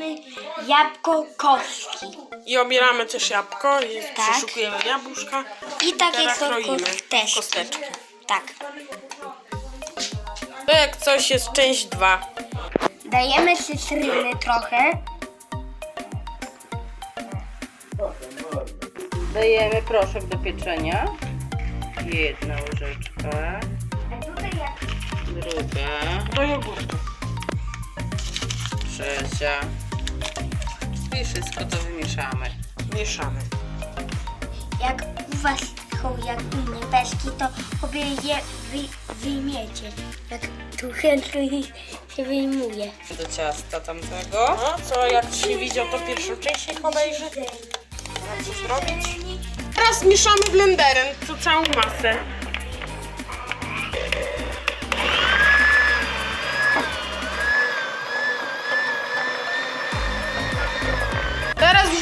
mamy jabłko kostki. I obieramy też jabłko i Tak. przeszukujemy jabłuszka. I takie są kroimy kosteczki. kosteczki. Tak. To jak coś jest część 2. Dajemy cytryny trochę. Dajemy proszek do pieczenia. Jedna łyżeczka, druga, Do jogurtu. trzecia. I wszystko to wymieszamy. Mieszamy. jak u was są jak u mnie peszki, to sobie je wy, wyjmiecie. Jak tu chętnie się wyjmuje. Do ciasta tamtego. No co, jak się widział, to pierwszą część niech obejrzy. Jak zrobić? Teraz mieszamy blenderem tu całą masę.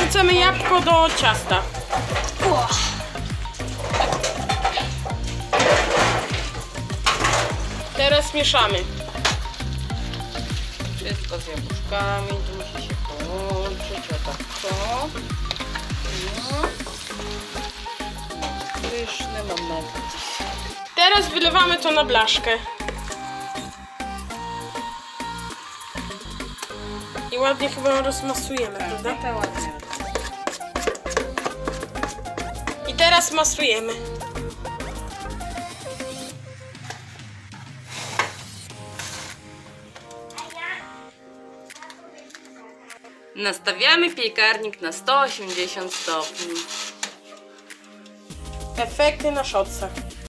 Wrzucamy jabłko do ciasta. Teraz mieszamy. Wszystko z jabłuszkami. Tu musi się połączyć. O tak to. No. Pyszny moment. Teraz wylewamy to na blaszkę. I ładnie chyba rozmasujemy, prawda? To ładnie. Teraz masujemy. Nastawiamy piekarnik na 180 stopni. Efekty na szotce.